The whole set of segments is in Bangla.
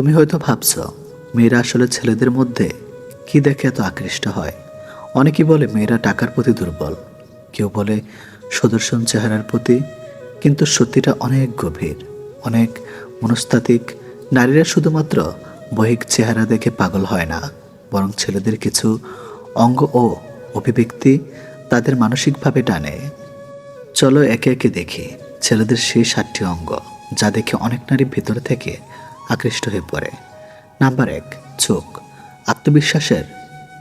তুমি হয়তো ভাবছ, মেয়েরা আসলে ছেলেদের মধ্যে কি দেখে এত আকৃষ্ট হয়? অনেকেই বলে মেয়েরা টাকার প্রতি দুর্বল। কেউ বলে সুদর্শন চেহারার প্রতি, কিন্তু সত্যিটা অনেক গভীর, অনেক মনস্তাত্ত্বিক। নারীরা শুধুমাত্র বহিক চেহারা দেখে পাগল হয় না, বরং ছেলেদের কিছু অঙ্গ ও অভিব্যক্তি তাদের মানসিকভাবে টানে। চলো একে একে দেখি, ছেলেদের সেই সাতটি অঙ্গ, যা দেখে অনেক নারী ভেতর থেকে আকৃষ্ট হয়ে পড়ে। নাম্বার এক, চোখ। আত্মবিশ্বাসের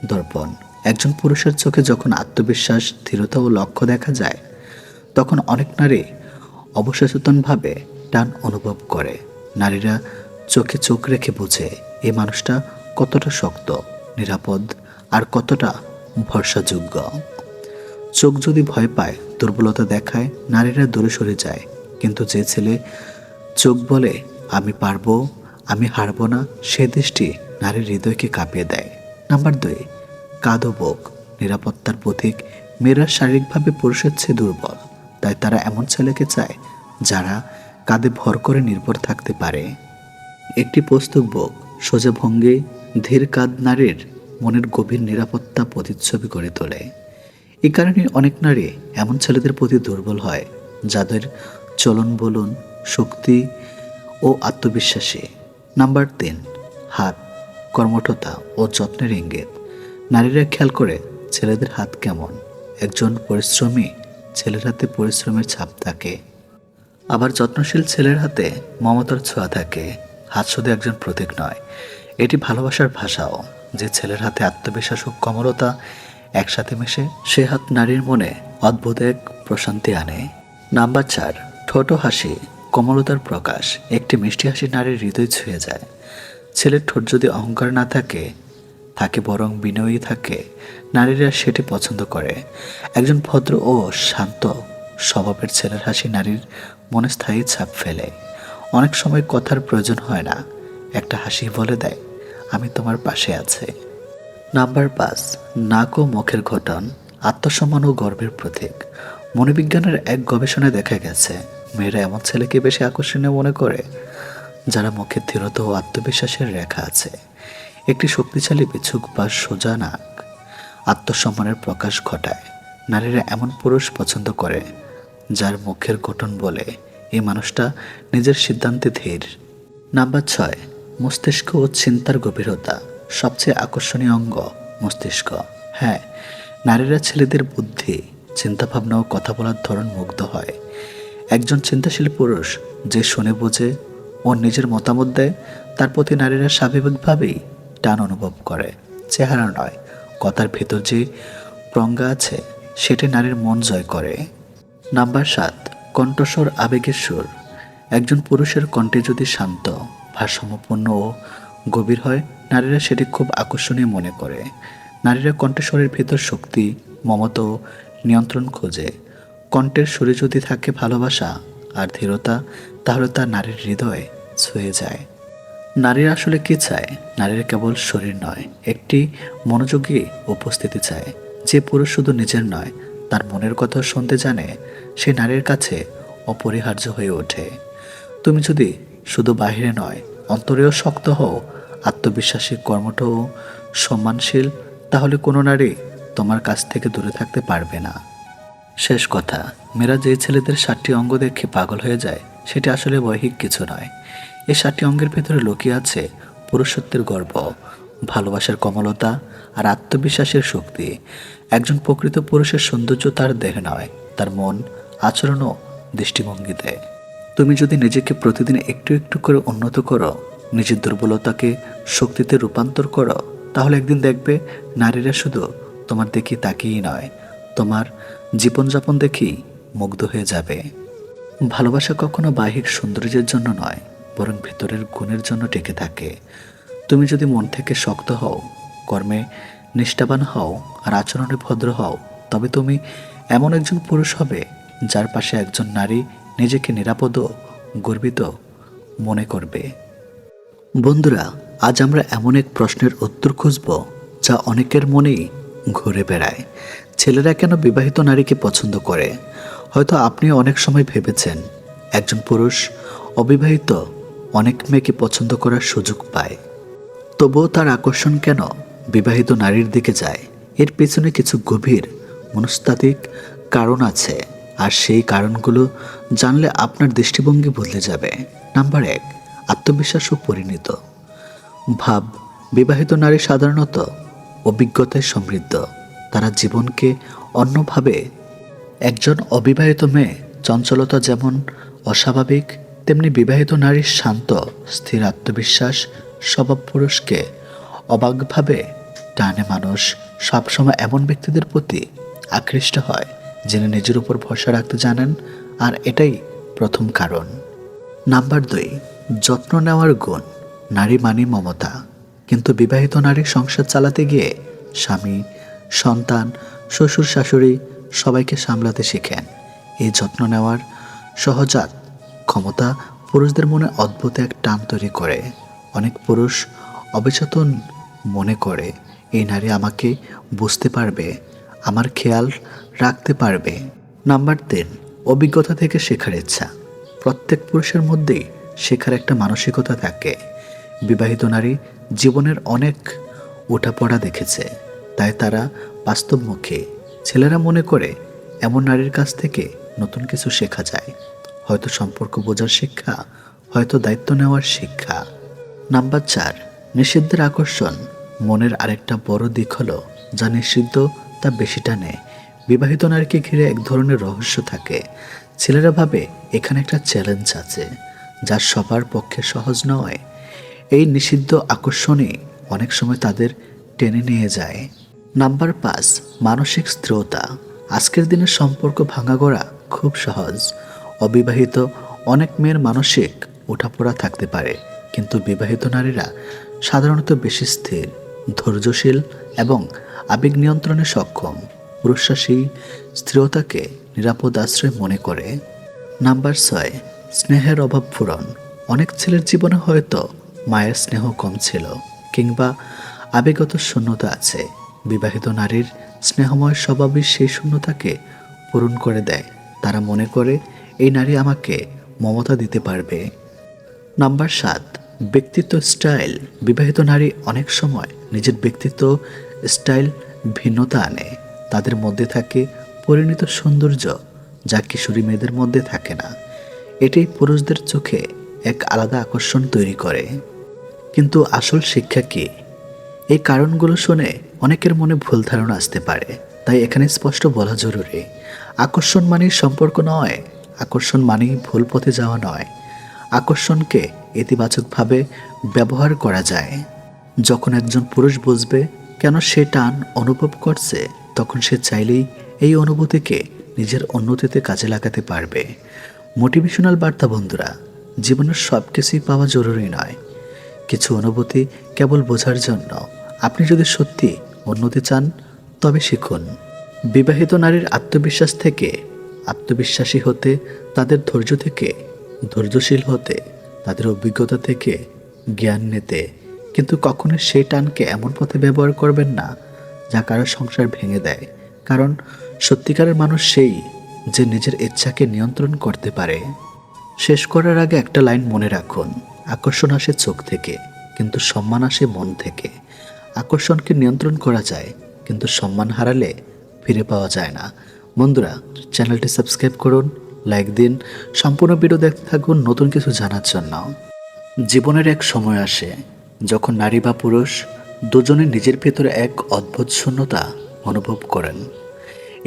দর্পণ। একজন পুরুষের চোখে যখন আত্মবিশ্বাস দৃঢ়তা ও লক্ষ্য দেখা যায়, তখন অনেক নারী অবসচেতনভাবে টান অনুভব করে। নারীরা চোখে চোখ রেখে বোঝে এই মানুষটা কতটা শক্ত, নিরাপদ আর কতটা ভরসাযোগ্য। চোখ যদি ভয় পায়, দুর্বলতা দেখায়, নারীরা দূরে সরে যায়। কিন্তু যে ছেলে চোখ বলে, আমি পারব আমি হারবো না, সে দৃষ্টি নারীর হৃদয়কে কাঁপিয়ে দেয়। নাম্বার দুই, কাঁদো বোক নিরাপত্তার প্রতীক, মেয়েরা শারীরিকভাবে পুরুষের চেয়ে দুর্বল। তাই তারা এমন ছেলেকে চায়, যারা কাঁধে ভর করে নির্ভর থাকতে পারে। একটি পুস্তক বোক সোজা ভঙ্গি ধীর কাঁধ নারীর মনের গভীর নিরাপত্তা প্রতিচ্ছবি গড়ে তোলে। এ কারণে অনেক নারী এমন ছেলেদের প্রতি দুর্বল হয়, যাদের চলন বলন শক্তি ও আত্মবিশ্বাসী। নাম্বার তিন, হাত, কর্মঠতা ও যত্নের ইঙ্গিত। নারীরা খেয়াল করে ছেলেদের হাত কেমন। একজন পরিশ্রমী ছেলের হাতে পরিশ্রমের ছাপ থাকে। আবার যত্নশীল ছেলের হাতে মমতার ছোঁয়া থাকে। হাত শুধু একজন প্রতীক নয়, এটি ভালোবাসার ভাষাও। যে ছেলের হাতে আত্মবিশ্বাস ও কমলতা একসাথে মিশে, সে হাত নারীর মনে অদ্ভুত এক প্রশান্তি আনে। নাম্বার চার, ঠোঁটো হাসি কমলতার প্রকাশ একটি মিষ্টি হাসি নারীর হৃদয় ছুঁয়ে যায়। ছেলের ঠোঁট যদি অহংকার না থাকে থাকে বরং বিনয়ী থাকে, নারীরা সেটি পছন্দ করে। একজন ভদ্র ও শান্ত স্বভাবের ছেলের হাসি নারীর মনে স্থায়ী ছাপ ফেলে। অনেক সময় কথার প্রয়োজন হয় না, একটা হাসি বলে দেয়, আমি তোমার পাশে আছে। নাম্বার পাঁচ, নাক ও মুখের ঘটন আত্মসম্মান ও গর্বের প্রতীক। মনোবিজ্ঞানের এক গবেষণায় দেখা গেছে মেয়েরা এমন ছেলেকে বেশি আকর্ষণীয় মনে করে যারা মুখে দৃঢ়তা ও আত্মবিশ্বাসের রেখা আছে। একটি শক্তিশালী বিছুক বা সোজা নাক আত্মসম্মানের প্রকাশ ঘটায়। নারীরা এমন পুরুষ পছন্দ করে যার মুখের গঠন বলে এই মানুষটা নিজের সিদ্ধান্তে ধীর। নাম্বার ছয়, মস্তিষ্ক ও চিন্তার গভীরতা সবচেয়ে আকর্ষণীয় অঙ্গ মস্তিষ্ক। হ্যাঁ নারীরা ছেলেদের বুদ্ধি, চিন্তাভাবনা ও কথা বলার ধরন মুগ্ধ হয়। একজন চিন্তাশীল পুরুষ যে শুনে বোঝে ও নিজের মতামত দেয়, তার প্রতি নারীরা স্বাভাবিকভাবেই টান অনুভব করে। চেহারা নয়, কথার ভেতর যে প্রজ্ঞা আছে, সেটি নারীর মন জয় করে। নাম্বার সাত, কণ্ঠস্বর আবেগের সুর। একজন পুরুষের কণ্ঠে যদি শান্ত, ভারসাম্যপূর্ণ ও গভীর হয়, নারীরা সেটি খুব আকর্ষণীয় মনে করে। নারীরা কণ্ঠস্বরের ভেতর শক্তি, মমতা নিয়ন্ত্রণ খোঁজে। কণ্ঠের সুরে যদি থাকে ভালোবাসা আর ধীরতা, তাহলে তা নারীর হৃদয়ে ছুঁয়ে যায়। নারীরা আসলে কি চায়? নারীর কেবল শরীর নয়, একটি মনোযোগী উপস্থিতি চায়। যে পুরুষ শুধু নিজের নয়, তার মনের কথা শুনতে জানে, সে নারীর কাছে অপরিহার্য হয়ে ওঠে। তুমি যদি শুধু বাহিরে নয়, অন্তরেও শক্ত হও, আত্মবিশ্বাসী, কর্মঠ সম্মানশীল, তাহলে কোনো নারী তোমার কাছ থেকে দূরে থাকতে পারবে না। শেষ কথা মেয়েরা যে ছেলেদের ষাটটি অঙ্গ দেখে পাগল হয়ে যায়, সেটি আসলে বৈহিক কিছু নয়। এই ষাটটি অঙ্গের ভেতরে লুকিয়ে আছে, পুরুষত্বের গর্ব, ভালোবাসার কমলতা আর আত্মবিশ্বাসের শক্তি। একজন প্রকৃত পুরুষের সৌন্দর্য তার দেহ নয়, তার মন, আচরণ ও দৃষ্টিভঙ্গিতে। তুমি যদি নিজেকে প্রতিদিন একটু একটু করে উন্নত করো, নিজের দুর্বলতাকে শক্তিতে রূপান্তর করো, তাহলে একদিন দেখবে নারীরা শুধু তোমার দেখি তাকিয়েই নয়, তোমার জীবনযাপন দেখি মুগ্ধ হয়ে যাবে। ভালোবাসা কখনো বাহিক সৌন্দর্যের জন্য নয়, বরং ভেতরের গুণের জন্য টেকে থাকে। তুমি যদি মন থেকে শক্ত হও, কর্মে নিষ্ঠাবান হও, আর আচরণে ভদ্র হও, তবে তুমি এমন একজন পুরুষ হবে, যার পাশে একজন নারী নিজেকে নিরাপদ গর্বিত মনে করবে। বন্ধুরা, আজ আমরা এমন এক প্রশ্নের উত্তর খুঁজব, যা অনেকের মনেই ঘুরে বেড়ায়। ছেলেরা কেন বিবাহিত নারীকে পছন্দ করে? হয়তো আপনি অনেক সময় ভেবেছেন, একজন পুরুষ অবিবাহিত অনেক মেয়েকে পছন্দ করার সুযোগ পায়। তবুও তার আকর্ষণ কেন বিবাহিত নারীর দিকে যায়? এর পেছনে কিছু গভীর মনস্তাত্ত্বিক কারণ আছে, আর সেই কারণগুলো জানলে আপনার দৃষ্টিভঙ্গি বদলে যাবে। নাম্বার এক আত্মবিশ্বাস ও পরিণত। ভাব, বিবাহিত নারী সাধারণত অভিজ্ঞতায় সমৃদ্ধ। তারা জীবনকে অন্যভাবে, একজন অবিবাহিত মেয়ে, চঞ্চলতা যেমন অস্বাভাবিক, তেমনি বিবাহিত নারীর শান্ত, স্থির আত্মবিশ্বাস স্বভাব পুরুষকে অবাকভাবে টানে মানুষ। সবসময় এমন ব্যক্তিদের প্রতি আকৃষ্ট হয়, যিনি নিজের উপর ভরসা রাখতে জানেন, আর এটাই প্রথম কারণ। নাম্বার দুই, যত্ন নেওয়ার গুণ, নারী মানি মমতা। কিন্তু বিবাহিত নারীর সংসার চালাতে গিয়ে স্বামী সন্তান, শ্বশুর, শাশুড়ি সবাইকে সামলাতে শেখেন। এই যত্ন নেওয়ার সহজাত ক্ষমতা পুরুষদের মনে অদ্ভুত এক টান তৈরি করে। অনেক পুরুষ অবচেতন মনে করে, এই নারী আমাকে বুঝতে পারবে, আমার খেয়াল রাখতে পারবে। নাম্বার তিন, অভিজ্ঞতা থেকে শেখার ইচ্ছা। প্রত্যেক পুরুষের মধ্যেই শেখার একটা মানসিকতা থাকে। বিবাহিত নারী জীবনের অনেক ওঠাপড়া দেখেছে। তাই তারা বাস্তবমুখী ছেলেরা মনে করে এমন নারীর কাছ থেকে নতুন কিছু শেখা যায়। হয়তো সম্পর্ক বোঝার শিক্ষা, হয়তো দায়িত্ব নেওয়ার শিক্ষা। নাম্বার চার, নিষিদ্ধের আকর্ষণ। মনের আরেকটা বড় দিক হলো, যা নিষিদ্ধ তা বেশি টানে। বিবাহিত নারীকে ঘিরে এক ধরনের রহস্য থাকে। ছেলেরা ভাবে, এখানে একটা চ্যালেঞ্জ আছে, যা সবার পক্ষে সহজ নয়। এই নিষিদ্ধ আকর্ষণই অনেক সময় তাদের টেনে নিয়ে যায়। নাম্বার পাঁচ, মানসিক স্থিরতা। আজকের দিনের সম্পর্ক ভাঙা গড়া খুব সহজ। অবিবাহিত অনেক মেয়ের মানসিক ওঠাপড়া থাকতে পারে, কিন্তু বিবাহিত নারীরা সাধারণত বেশি স্থির, ধৈর্যশীল এবং আবেগ নিয়ন্ত্রণে সক্ষম। পুরুষরা সেই স্থিরতাকে নিরাপদ আশ্রয় মনে করে। নাম্বার ছয়, স্নেহের অভাব পূরণ। অনেক ছেলের জীবনে হয়তো মায়ের স্নেহ কম ছিল, কিংবা আবেগত শূন্যতা আছে। বিবাহিত নারীর স্নেহময় স্বভাবের সেই শূন্যতাকে পূরণ করে দেয়। তারা মনে করে, এই নারী আমাকে মমতা দিতে পারবে। নাম্বার সাত, ব্যক্তিত্ব স্টাইল। বিবাহিত নারী অনেক সময় নিজের ব্যক্তিত্ব স্টাইল ভিন্নতা আনে। তাদের মধ্যে থাকে পরিণত সৌন্দর্য, যা কিশোরী মেয়েদের মধ্যে থাকে না। এটাই পুরুষদের চোখে এক আলাদা আকর্ষণ তৈরি করে। কিন্তু আসল শিক্ষা কি? এই কারণগুলো শুনে অনেকের মনে ভুল ধারণা আসতে পারে, তাই এখানে স্পষ্ট বলা জরুরি। আকর্ষণ মানেই সম্পর্ক নয়, আকর্ষণ মানেই ভুল পথে যাওয়া নয়। আকর্ষণকে ইতিবাচকভাবে ব্যবহার করা যায়। যখন একজন পুরুষ বুঝবে কেন সে টান অনুভব করছে, তখন সে চাইলেই এই অনুভূতিকে নিজের উন্নতিতে কাজে লাগাতে পারবে। মোটিভেশনাল বার্তা, বন্ধুরা, জীবনের সব কিছুই পাওয়া জরুরি নয়। কিছু অনুভূতি কেবল বোঝার জন্য। আপনি যদি সত্যি উন্নতি চান, তবে শিখুন। বিবাহিত নারীর আত্মবিশ্বাস থেকে, আত্মবিশ্বাসী হতে তাদের ধৈর্য থেকে, ধৈর্যশীল হতে তাদের অভিজ্ঞতা থেকে জ্ঞান নিতে। কিন্তু কখনো সেই টানকে এমন পথে ব্যবহার করবেন না, যা কারও সংসার ভেঙে দেয়। কারণ সত্যিকারের মানুষ সেই যে নিজের ইচ্ছাকে নিয়ন্ত্রণ করতে পারে। শেষ করার আগে একটা লাইন মনে রাখুন, আকর্ষণ আসে চোখ থেকে, কিন্তু সম্মান আসে মন থেকে। আকর্ষণকে নিয়ন্ত্রণ করা যায়, কিন্তু সম্মান হারালে ফিরে পাওয়া যায় না। বন্ধুরা, চ্যানেলটি সাবস্ক্রাইব করুন, লাইক দিন, সম্পূর্ণ ভিডিও দেখতে থাকুন, নতুন কিছু জানার জন্য। জীবনের এক সময় আসে, যখন নারী বা পুরুষ দুজনে নিজের ভেতরে এক অদ্ভুত শূন্যতা অনুভব করেন।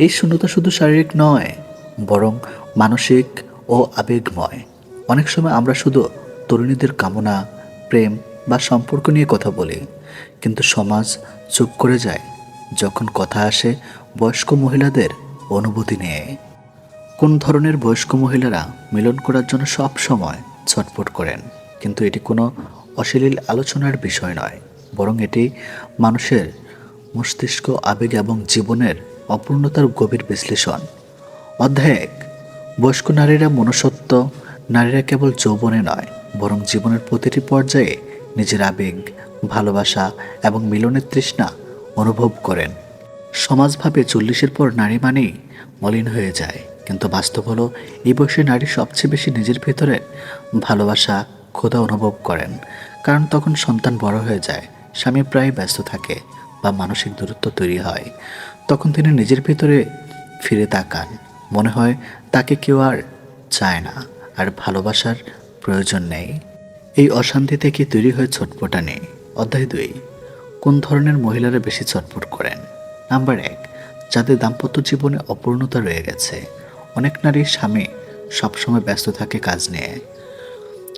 এই শূন্যতা শুধু শারীরিক নয়, বরং মানসিক ও আবেগময়। অনেক সময় আমরা শুধু তরুণীদের কামনা, প্রেম বা সম্পর্ক নিয়ে কথা বলি। কিন্তু সমাজ চুপ করে যায় যখন কথা আসে বয়স্ক মহিলাদের অনুভূতি নিয়ে। কোন ধরনের বয়স্ক মহিলারা মিলন করার জন্য সব সময় ছটফট করেন? কিন্তু এটি কোনো অশ্লীল আলোচনার বিষয় নয়, বরং এটি মানুষের মস্তিষ্ক, আবেগ এবং জীবনের অপূর্ণতার গভীর বিশ্লেষণ। অধ্যায় এক বয়স্ক নারীরা মনুষ্যত্ব, নারীরা কেবল যৌবনে নয়, বরং জীবনের প্রতিটি পর্যায়ে নিজের আবেগ ভালোবাসা এবং মিলনের তৃষ্ণা অনুভব করেন। সমাজভাবে চল্লিশের পর নারী মানেই মলিন হয়ে যায়, কিন্তু বাস্তব হলো এই বয়সে নারী সবচেয়ে বেশি নিজের ভেতরে ভালোবাসা, ক্ষুধা অনুভব করেন। কারণ তখন সন্তান বড় হয়ে যায়, স্বামী প্রায় ব্যস্ত থাকে বা মানসিক দূরত্ব তৈরি হয়। তখন তিনি নিজের ভিতরে ফিরে তাকান। মনে হয় তাকে কেউ আর চায় না, আর ভালোবাসার প্রয়োজন নেই। এই অশান্তি থেকে তৈরি হয়ে ছটপটানি? অধ্যায় দুই, কোন ধরনের মহিলারা বেশি ছটপট করেন? নাম্বার এক, যাদের দাম্পত্য জীবনে অপূর্ণতা রয়ে গেছে। অনেক নারীর স্বামী সবসময় ব্যস্ত থাকে কাজ নিয়ে।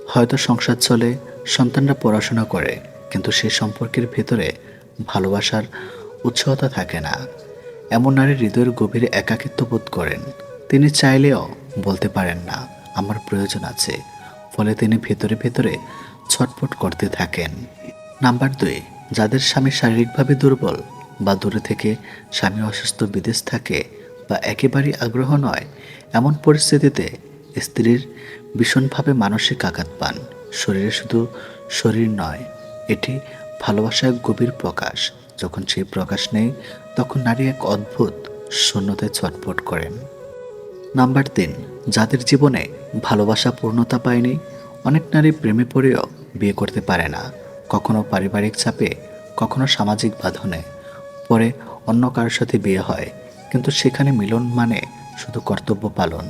হয়তো সংসার চলে, সন্তানরা পড়াশোনা করে, কিন্তু সেই সম্পর্কের ভেতরে ভালোবাসার উৎসাহতা থাকে না। এমন নারী হৃদয়ের গভীরে একাকিত্ব বোধ করেন। তিনি চাইলেও বলতে পারেন না, আমার প্রয়োজন আছে। ফলে তিনি ভেতরে ভেতরে ছটফট করতে থাকেন। নাম্বার দুই, যাদের স্বামী শারীরিকভাবে দুর্বল বা দূরে থেকে স্বামী অসুস্থ বিদেশ থাকে বা একেবারেই আগ্রহ নয়, এমন পরিস্থিতিতে স্ত্রীর ভীষণভাবে মানসিক আঘাত পান। শরীরে শুধু শরীর নয়, এটি ভালোবাসার গভীর প্রকাশ। যখন সেই প্রকাশ নেই, তখন নারী এক অদ্ভুত শূন্যতায় ছটফট করেন। নাম্বার তিন, যাদের জীবনে ভালোবাসা পূর্ণতা পায়নি, অনেক নারী প্রেমে পড়েও বিয়ে করতে পারে না। কখনো পারিবারিক চাপে, কখনো সামাজিক বাঁধনে। পরে অন্য কারোর সাথে বিয়ে হয়, কিন্তু সেখানে মিলন মানে শুধু কর্তব্য পালন।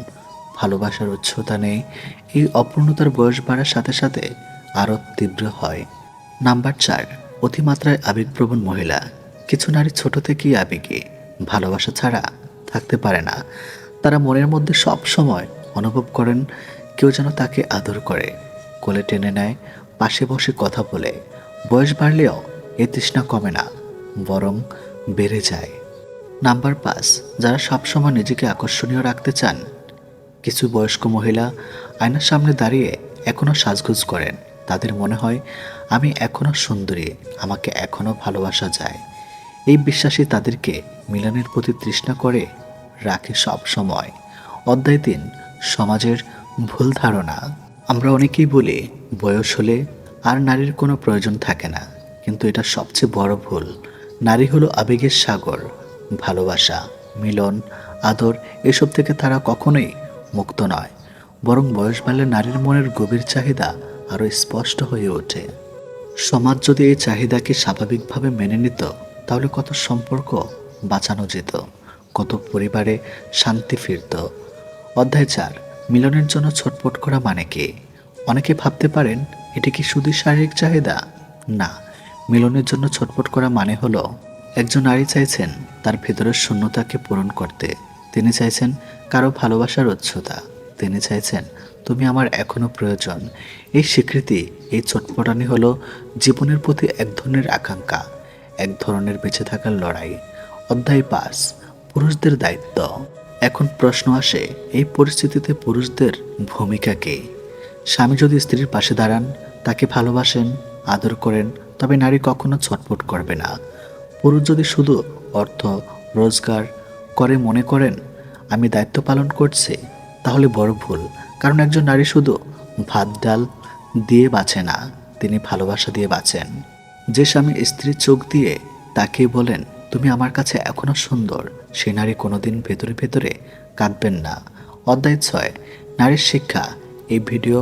ভালোবাসার উচ্চতা নেই, এই অপূর্ণতার বয়স বাড়ার সাথে সাথে আরও তীব্র হয়। নাম্বার চার, অতিমাত্রায় আবেগপ্রবণ মহিলা। কিছু নারী ছোট থেকেই আবেগে, ভালোবাসা ছাড়া থাকতে পারে না। তারা মনের মধ্যে সব সময় অনুভব করেন, কেউ যেন তাকে আদর করে। কোলে টেনে নেয়, পাশে বসে কথা বলে। বয়স বাড়লেও এ তৃষ্ণা কমে না, বরং বেড়ে যায়। নাম্বার পাঁচ, যারা সবসময় নিজেকে আকর্ষণীয় রাখতে চান, কিছু বয়স্ক মহিলা আয়নার সামনে দাঁড়িয়ে এখনও সাজগোজ করেন। তাদের মনে হয়, আমি এখনও সুন্দরী, আমাকে এখনও ভালোবাসা যায়। এই বিশ্বাসই তাদেরকে মিলনের প্রতি তৃষ্ণা করে রাখে সব সময় অধ্যায় তিন, সমাজের ভুল ধারণা। আমরা অনেকেই বলি, বয়স হলে আর নারীর কোনো প্রয়োজন থাকে না, কিন্তু এটা সবচেয়ে বড় ভুল। নারী হলো আবেগের সাগর, ভালোবাসা, মিলন, আদর, এসব থেকে তারা কখনোই মুক্ত নয়, বরং বয়স বাড়লে নারীর মনের গভীর চাহিদা আরও স্পষ্ট হয়ে ওঠে। সমাজ যদি এই চাহিদাকে স্বাভাবিকভাবে মেনে নিত, তাহলে কত সম্পর্ক বাঁচানো যেত, কত পরিবারে শান্তি ফিরত। অধ্যায় চার, মিলনের জন্য ছটপট করা মানে কি? অনেকে ভাবতে পারেন এটি কি শুধু শারীরিক চাহিদা? না, মিলনের জন্য ছটপট করা মানে হলো, একজন নারী চাইছেন তার ভেতরের শূন্যতাকে পূরণ করতে। তিনি চাইছেন কারও ভালোবাসার উচ্চতা। তিনি চাইছেন, তুমি আমার এখনও প্রয়োজন। এই স্বীকৃতি, এই চটপটানি হলো জীবনের প্রতি এক ধরনের আকাঙ্ক্ষা, এক ধরনের বেঁচে থাকার লড়াই। অধ্যায় পাস পুরুষদের দায়িত্ব। এখন প্রশ্ন আসে, এই পরিস্থিতিতে পুরুষদের ভূমিকা কী? স্বামী যদি স্ত্রীর পাশে দাঁড়ান, তাকে ভালোবাসেন, আদর করেন, তবে নারী কখনো ছটপট করবে না। পুরুষ যদি শুধু অর্থ, রোজগার করে মনে করেন, আমি দায়িত্ব পালন করছি তাহলে বড় ভুল, কারণ একজন নারী শুধু ভাত, ডাল দিয়ে বাঁচে না, তিনি ভালোবাসা দিয়ে বাঁচেন। যে স্বামী স্ত্রীর চোখ দিয়ে তাকে বলেন, তুমি আমার কাছে এখনও সুন্দর সে নারী কোনোদিন ভেতরে ভেতরে কাঁদবেন না। অধ্যায় ছয়, নারীর শিক্ষা। এই ভিডিও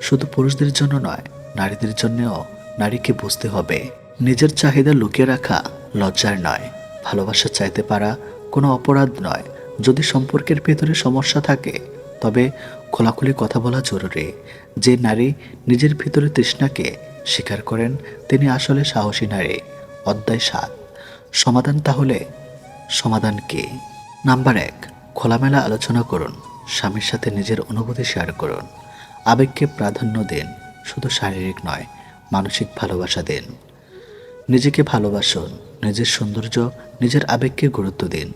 শুধু পুরুষদের জন্য নয়, নারীদের জন্যও নারীকে বুঝতে হবে। নিজের চাহিদা লুকিয়ে রাখা লজ্জার নয়, ভালোবাসা চাইতে পারা কোনো অপরাধ নয়। যদি সম্পর্কের ভেতরে সমস্যা থাকে, তবে খোলাখুলি কথা বলা জরুরি। যে নারী নিজের ভিতরে তৃষ্ণাকে স্বীকার করেন, তিনি আসলে সাহসী নারী, অধ্যায় সাত। সমাধান তাহলে সমাধান কি? নাম্বার এক, খোলামেলা আলোচনা করুন, স্বামীর সাথে নিজের অনুভূতি শেয়ার করুন। আবেগকে প্রাধান্য দিন, শুধু শারীরিক নয়, মানসিক ভালোবাসা দিন। নিজেকে ভালোবাসুন, নিজের সৌন্দর্য, নিজের আবেগকে গুরুত্ব দিন।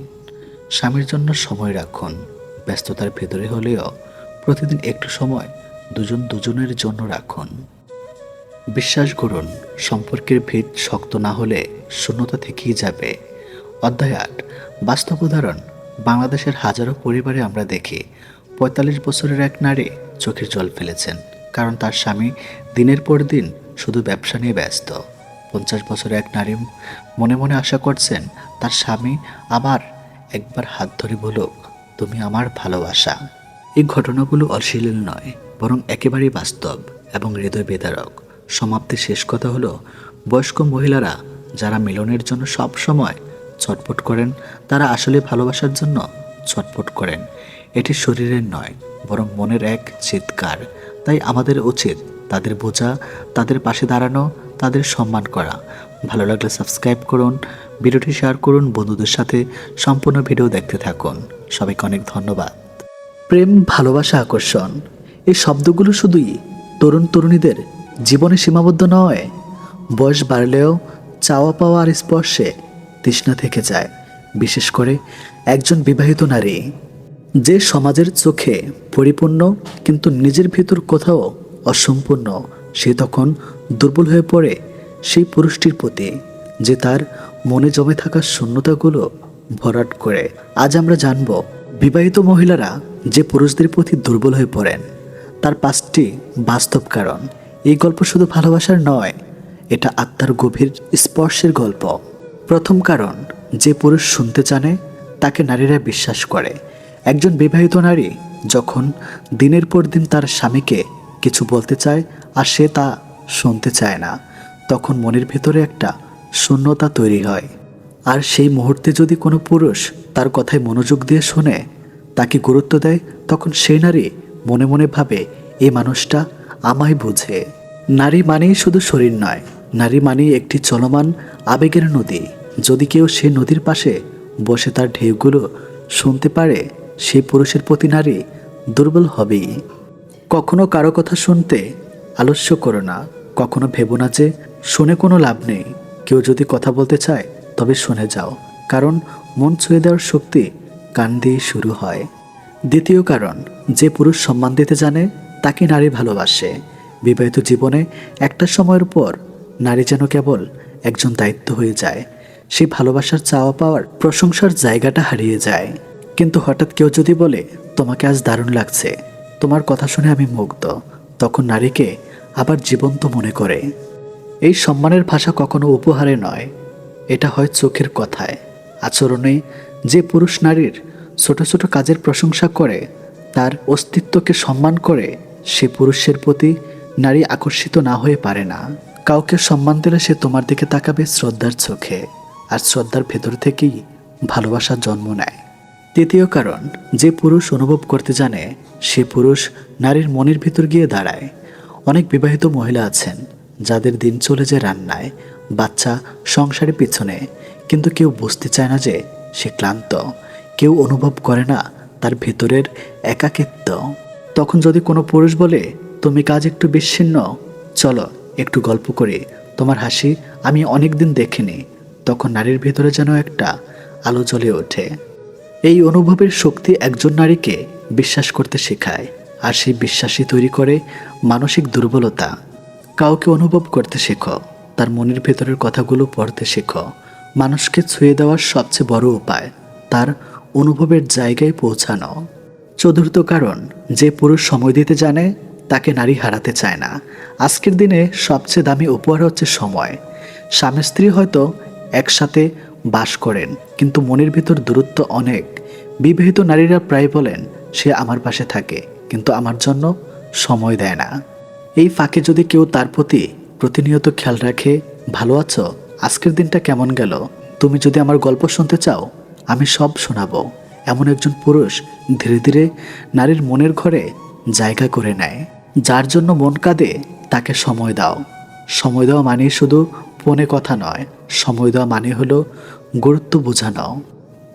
স্বামীর জন্য সময় রাখুন, ব্যস্ততার ভেতরে হলেও প্রতিদিন একটু সময় দুজন দুজনের জন্য রাখুন। বিশ্বাস করুন, সম্পর্কের ভিত শক্ত না হলে শূন্যতা থেকেই যাবে। অধ্যায় আট, বাস্তব উদাহরণ। বাংলাদেশের হাজারো পরিবারে আমরা দেখি, পঁয়তাল্লিশ বছরের এক নারী চোখের জল ফেলেছেন, কারণ তার স্বামী দিনের পর দিন শুধু ব্যবসা নিয়ে ব্যস্ত। পঞ্চাশ বছরের এক নারী মনে মনে আশা করছেন, তার স্বামী আবার একবার হাত ধরে বলুক, তুমি আমার ভালোবাসা। এই ঘটনাগুলো অশ্লীল নয়, বরং একেবারেই বাস্তব এবং হৃদয় বেদারক। সমাপ্তি শেষ কথা হলো, বয়স্ক মহিলারা যারা মিলনের জন্য সব সময় ছটপট করেন, তারা আসলে ভালোবাসার জন্য ছটপট করেন। এটি শরীরের নয়, বরং মনের এক চিৎকার। তাই আমাদের উচিত তাদের বোঝা, তাদের পাশে দাঁড়ানো, তাদের সম্মান করা। ভালো লাগলে সাবস্ক্রাইব করুন, ভিডিওটি শেয়ার করুন, বন্ধুদের সাথে সম্পূর্ণ ভিডিও দেখতে থাকুন। সবাইকে অনেক ধন্যবাদ। প্রেম, ভালোবাসা, আকর্ষণ, এই শব্দগুলো শুধুই তরুণ তরুণীদের জীবনে সীমাবদ্ধ নয়। বয়স বাড়লেও চাওয়া পাওয়া আর স্পর্শে তৃষ্ণা থেকে যায়। বিশেষ করে একজন বিবাহিত নারী। যে সমাজের চোখে পরিপূর্ণ কিন্তু নিজের ভিতর কোথাও অসম্পূর্ণ, সে তখন দুর্বল হয়ে পড়ে সেই পুরুষটির প্রতি, যে তার মনে জমে থাকা শূন্যতাগুলো ভরাট করে। আজ আমরা জানব, বিবাহিত মহিলারা যে পুরুষদের প্রতি দুর্বল হয়ে পড়েন, তার পাঁচটি বাস্তব কারণ। এই গল্প শুধু ভালোবাসার নয়, এটা আত্মার গভীর স্পর্শের গল্প। প্রথম কারণ, যে পুরুষ শুনতে জানে তাকে নারীরা বিশ্বাস করে। একজন বিবাহিত নারী যখন দিনের পর দিন তার স্বামীকে কিছু বলতে চায় আর সে তা শুনতে চায় না, তখন মনের ভেতরে একটা শূন্যতা তৈরি হয়। আর সেই মুহূর্তে যদি কোনো পুরুষ তার কথায় মনোযোগ দিয়ে শোনে, তাকে গুরুত্ব দেয়, তখন সেই নারী মনে মনে ভাবে এই মানুষটা আমায় বুঝে। নারী মানেই শুধু শরীর নয়, নারী মানেই একটি চলমান, আবেগের নদী। যদি কেউ সেই নদীর পাশে বসে তার ঢেউগুলো শুনতে পারে সেই পুরুষের প্রতি নারী দুর্বল হবেই কখনো কারও কথা শুনতে আলস্য করো না। কখনো ভেবো না যে শুনে কোনো লাভ নেই। কেউ যদি কথা বলতে চায়, তবে শুনে যাও। কারণ মন ছুঁয়ে দেওয়ার শক্তি কান দিয়ে শুরু হয়। দ্বিতীয় কারণ, যে পুরুষ সম্মান দিতে জানে, তাকে নারী ভালোবাসে। বিবাহিত জীবনে একটা সময়ের পর নারী যেন কেবল একজন দায়িত্ব হয়ে যায়। সে ভালোবাসার চাওয়া পাওয়ার প্রশংসার জায়গাটা হারিয়ে যায়। কিন্তু হঠাৎ কেউ যদি বলে, তোমাকে আজ দারুণ লাগছে। তোমার কথা শুনে আমি মুগ্ধ। তখন নারীকে আবার জীবন্ত মনে করে। এই সম্মানের ভাষা কখনো উপহারে নয়। এটা হয় চোখের কথায়। আচরণে যে পুরুষ নারীর ছোট ছোট কাজের প্রশংসা করে, তার অস্তিত্বকে সম্মান করে, সে পুরুষের প্রতি নারী আকর্ষিত না হয়ে পারে না। কাউকে সম্মান দিলে সে তোমার দিকে তাকাবে শ্রদ্ধার চোখে। আর শ্রদ্ধার ভেতর থেকেই ভালোবাসা জন্ম নেয়। তৃতীয় কারণ, যে পুরুষ অনুভব করতে জানে, সে পুরুষ নারীর মনের ভিতর গিয়ে দাঁড়ায়। অনেক বিবাহিত মহিলা আছেন, যাদের দিন চলে যায় রান্নায়, বাচ্চা সংসারের পিছনে, কিন্তু কেউ বুঝতে চায় না যে সে ক্লান্ত। কেউ অনুভব করে না তার ভেতরের একাকিত্ব। তখন যদি কোনো পুরুষ বলে, তুমি কাজ একটু বিচ্ছিন্ন, চলো একটু গল্প করি, তোমার হাসি আমি অনেক দিন দেখিনি। তখন নারীর ভেতরে যেন একটা আলো জ্বলে ওঠে। এই অনুভবের শক্তি একজন নারীকে বিশ্বাস করতে শেখায়, আর সেই বিশ্বাসই তৈরি করে মানসিক দুর্বলতা। কাউকে অনুভব করতে শেখো, তার মনের ভেতরের কথাগুলো পড়তে শেখো, মানুষকে ছুঁয়ে দেওয়ার সবচেয়ে বড় উপায়, তার অনুভবের জায়গায় পৌঁছানো। চতুর্থ কারণ, যে পুরুষ সময় দিতে জানে, তাকে নারী হারাতে চায় না। আজকের দিনে সবচেয়ে দামি উপহার হচ্ছে সময়। স্বামী স্ত্রী হয়তো একসাথে বাস করেন, কিন্তু মনের ভিতর দূরত্ব অনেক। বিবাহিত নারীরা প্রায় বলেন, সে আমার পাশে থাকে, কিন্তু আমার জন্য সময় দেয় না। এই ফাঁকে যদি কেউ তার প্রতি প্রতিনিয়ত খেয়াল রাখে, ভালো আছো? আজকের দিনটা কেমন গেল? তুমি যদি আমার গল্প শুনতে চাও, আমি সব শোনাবো। এমন একজন পুরুষ ধীরে ধীরে নারীর মনের ঘরে জায়গা করে নেয়, যার জন্য মন কাঁদে, তাকে সময় দাও। সময় দেওয়া মানে শুধু ফোনে কথা নয়, সময় দেওয়া মানে হলো গুরুত্ব বোঝানো।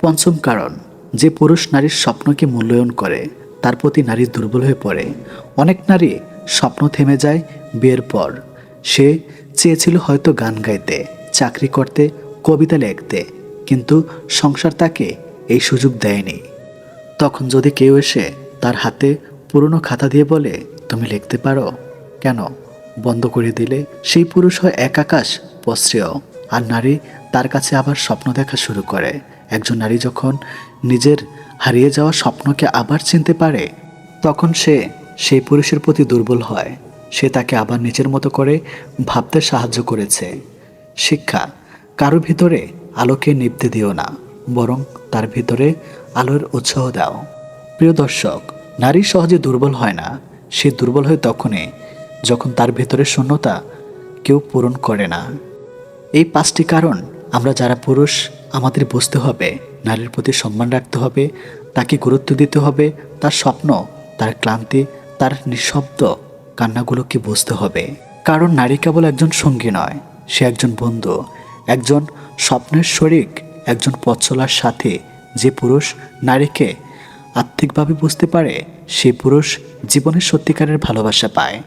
পঞ্চম কারণ যে পুরুষ নারীর স্বপ্নকে মূল্যায়ন করে, তার প্রতি নারী দুর্বল হয়ে পড়ে। অনেক নারী স্বপ্ন থেমে যায় বিয়ের পর। সে চেয়েছিল হয়তো গান গাইতে, চাকরি করতে, কবিতা লিখতে, কিন্তু সংসার তাকে এই সুযোগ দেয়নি। তখন যদি কেউ এসে তার হাতে পুরনো খাতা দিয়ে বলে, তুমি লিখতে পারো? কেন? বন্ধ করে দিলে সেই পুরুষ হয় এক আকাশ পশ্রেয়, আর নারী তার কাছে আবার স্বপ্ন দেখা শুরু করে। একজন নারী যখন নিজের হারিয়ে যাওয়া স্বপ্নকে আবার চিনতে পারে, তখন সে সেই পুরুষের প্রতি দুর্বল হয়। সে তাকে আবার নিজের মতো করে ভাবতে সাহায্য করেছে। শিক্ষা, কারও ভিতরে আলোকে নিভতে দিও না, বরং তার ভিতরে আলোর উৎসাহ দাও। প্রিয় দর্শক, নারী সহজে দুর্বল হয় না। সে দুর্বল হয় তখনই যখন তার ভেতরে শূন্যতা কেউ পূরণ করে না। এই পাঁচটি কারণ আমরা যারা পুরুষ আমাদের বুঝতে হবে, নারীর প্রতি সম্মান রাখতে হবে, তাকে গুরুত্ব দিতে হবে, তার স্বপ্ন, তার ক্লান্তি, তার নিঃশব্দ কান্নাগুলোকে বুঝতে হবে। কারণ নারী কেবল একজন সঙ্গী নয়, সে একজন বন্ধু, একজন স্বপ্নের শরিক, একজন পথ চলার সাথে। যে পুরুষ নারীকে আর্থিকভাবে বুঝতে পারে, সে পুরুষ জীবনের সত্যিকারের ভালোবাসা পায়।